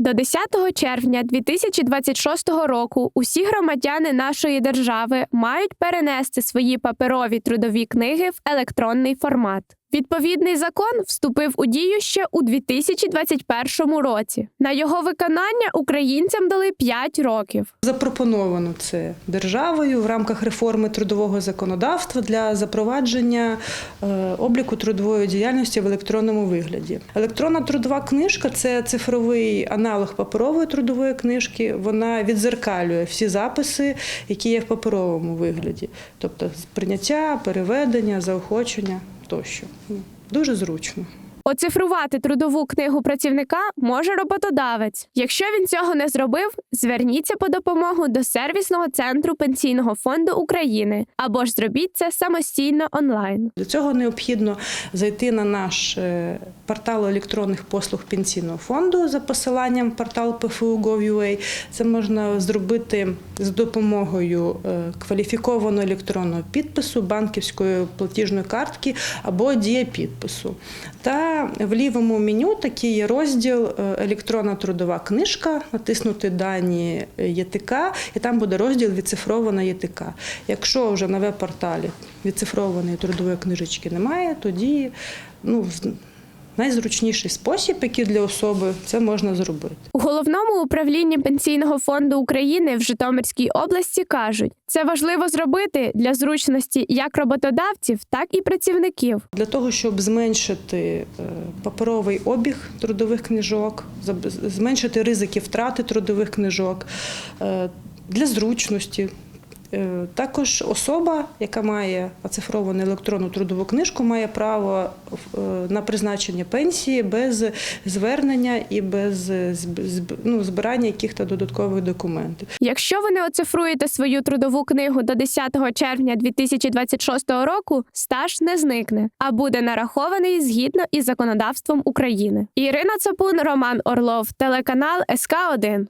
До 10 червня 2026 року усі громадяни нашої держави мають перенести свої паперові трудові книги в електронний формат. Відповідний закон вступив у дію ще у 2021 році. На його виконання українцям дали 5 років. Запропоновано це державою в рамках реформи трудового законодавства для запровадження е, обліку трудової діяльності в електронному вигляді. Електронна трудова книжка це цифровий аналог паперової трудової книжки. Вона відзеркалює всі записи, які є в паперовому вигляді, тобто прийняття, переведення, заохочення тощо. Дуже зручно. Оцифрувати трудову книгу працівника може роботодавець. Якщо він цього не зробив, зверніться по допомогу до сервісного центру Пенсійного фонду України або ж зробіть це самостійно онлайн. Для цього необхідно зайти на наш е, портал електронних послуг пенсійного фонду за посиланням портал PFU.gov.ua. Це можна зробити з допомогою е, кваліфікованого електронного підпису, банківської платіжної картки або дієпідпису. Та в лівому меню такий є розділ е, електронна трудова книжка, натиснути дані ЄТК, і там буде розділ відцифрована ЄТК. Якщо вже на веб-порталі відцифрованої трудової книжечки немає, тоді ну, найзручніший спосіб, який для особи, це можна зробити. У головному управлінні Пенсійного фонду України в Житомирській області кажуть, це важливо зробити для зручності як роботодавців, так і працівників. Для того, щоб зменшити е, паперовий обіг трудових книжок, зменшити ризики втрати трудових книжок, е, для зручності. Е, Також особа, яка має оцифровану електронну трудову книжку, має право е, на призначення пенсії без звернення і без е, ну, збирання якихось додаткових документів. Якщо ви не оцифруєте свою трудову книгу до 10 червня 2026 року, стаж не зникне, а буде нарахований згідно із законодавством України. Ірина Цапун, Роман Орлов, телеканал СК 1